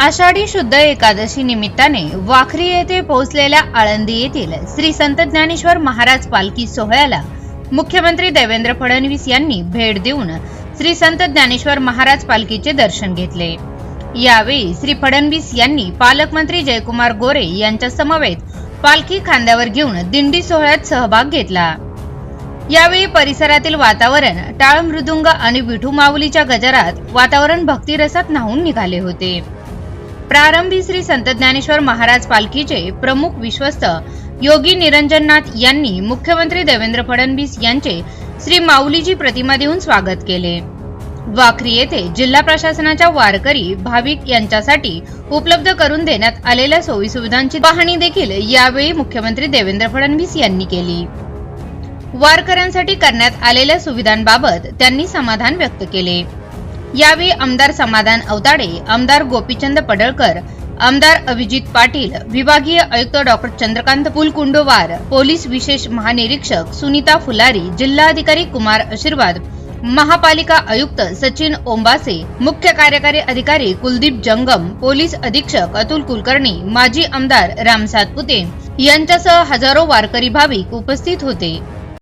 आषाढी शुद्ध एकादशी निमित्ताने वाखरी येथे पोहोचलेल्या आळंदी येथील श्री संत ज्ञानेश्वर महाराज पालखी सोहळ्याला मुख्यमंत्री देवेंद्र फडणवीस यांनी भेट देऊन श्री संत ज्ञानेश्वर महाराज पालखीचे दर्शन घेतले. यावेळी श्री फडणवीस यांनी पालकमंत्री जयकुमार गोरे यांच्या समवेत पालखी खांद्यावर घेऊन दिंडी सोहळ्यात सहभाग घेतला. यावेळी परिसरातील वातावरण टाळ मृदुंग आणि विठू माऊलीच्या गजरात वातावरण भक्तिरसात न्हावून निघाले होते. प्रारंभी श्री संत ज्ञानेश्वर महाराज पालखीचे प्रमुख विश्वस्त योगी निरंजननाथ यांनी मुख्यमंत्री देवेंद्र फडणवीस यांचे श्री माऊलीची प्रतिमा देऊन स्वागत केले. वाखरी येथे जिल्हा प्रशासनाच्या वारकरी भाविक यांच्यासाठी उपलब्ध करून देण्यात आलेल्या सोयीसुविधांची पाहणी देखील यावेळी मुख्यमंत्री देवेंद्र फडणवीस यांनी केली. वारकऱ्यांसाठी करण्यात आलेल्या सुविधांबाबत त्यांनी समाधान व्यक्त केले. यावेळी आमदार समाधान अवताडे आमदार गोपीचंद पडळकर आमदार अभिजित पाटील विभागीय आयुक्त डॉक्टर चंद्रकांत पुलकुंडोवार पोलीस विशेष महानिरीक्षक सुनीता फुलारी जिल्हाधिकारी कुमार आशीर्वाद महापालिका आयुक्त सचिन ओंबासे मुख्य कार्यकारी अधिकारी कुलदीप जंगम पोलीस अधीक्षक अतुल कुलकर्णी माजी आमदार राम सातपुते यांच्यासह हजारो वारकरी भाविक उपस्थित होते.